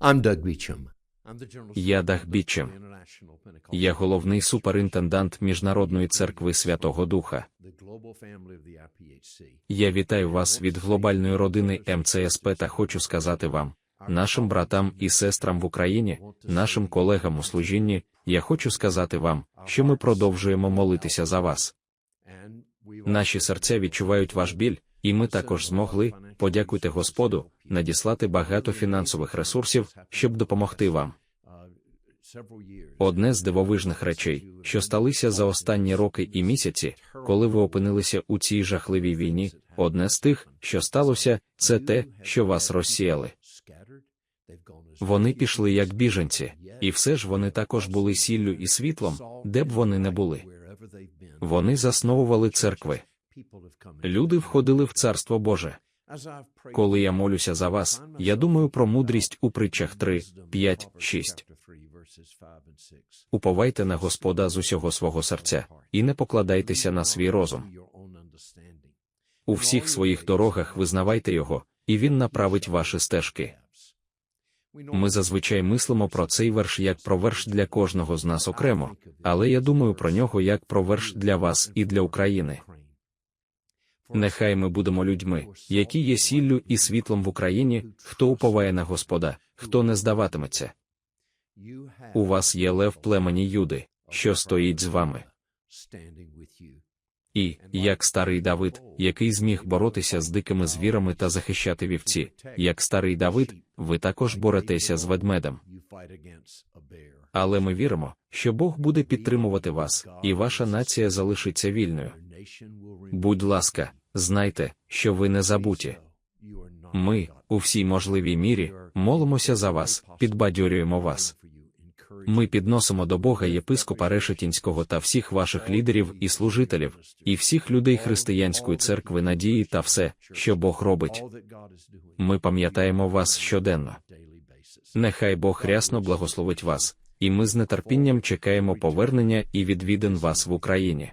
I'm. Я Даг Бітчем. Я головний суперінтендант Міжнародної церкви Святого Духа. Я вітаю вас від глобальної родини МЦСП та хочу сказати вам, нашим братам і сестрам в Україні, нашим колегам у служінні, я хочу сказати вам, що ми продовжуємо молитися за вас. Наші серця відчувають ваш біль, і ми також змогли, подякуйте Господу, надіслати багато фінансових ресурсів, щоб допомогти вам. Одне з дивовижних речей, що сталися за останні роки і місяці, коли ви опинилися у цій жахливій війні, одне з тих, що сталося, це те, що вас розсіяли. Вони пішли як біженці, і все ж вони також були сіллю і світлом, де б вони не були. Вони засновували церкви. Люди входили в Царство Боже. Коли я молюся за вас, я думаю про мудрість у притчах 3, 5, 6. Уповайте на Господа з усього свого серця, і не покладайтеся на свій розум. У всіх своїх дорогах визнавайте його, і він направить ваші стежки. Ми зазвичай мислимо про цей верш як про верш для кожного з нас окремо, але я думаю про нього як про верш для вас і для України. Нехай ми будемо людьми, які є сіллю і світлом в Україні, хто уповає на Господа, хто не здаватиметься. У вас є лев племені Юди, що стоїть з вами. І, як старий Давид, який зміг боротися з дикими звірами та захищати вівці, як старий Давид, ви також боретеся з ведмедем. Але ми віримо, що Бог буде підтримувати вас, і ваша нація залишиться вільною. Будь ласка, знайте, що ви не забуті. Ми, у всій можливій мірі, молимося за вас, підбадьорюємо вас. Ми підносимо до Бога єпископа Решетінського та всіх ваших лідерів і служителів, і всіх людей християнської церкви надії та все, що Бог робить. Ми пам'ятаємо вас щоденно. Нехай Бог рясно благословить вас, і ми з нетерпінням чекаємо повернення і відвідин вас в Україні.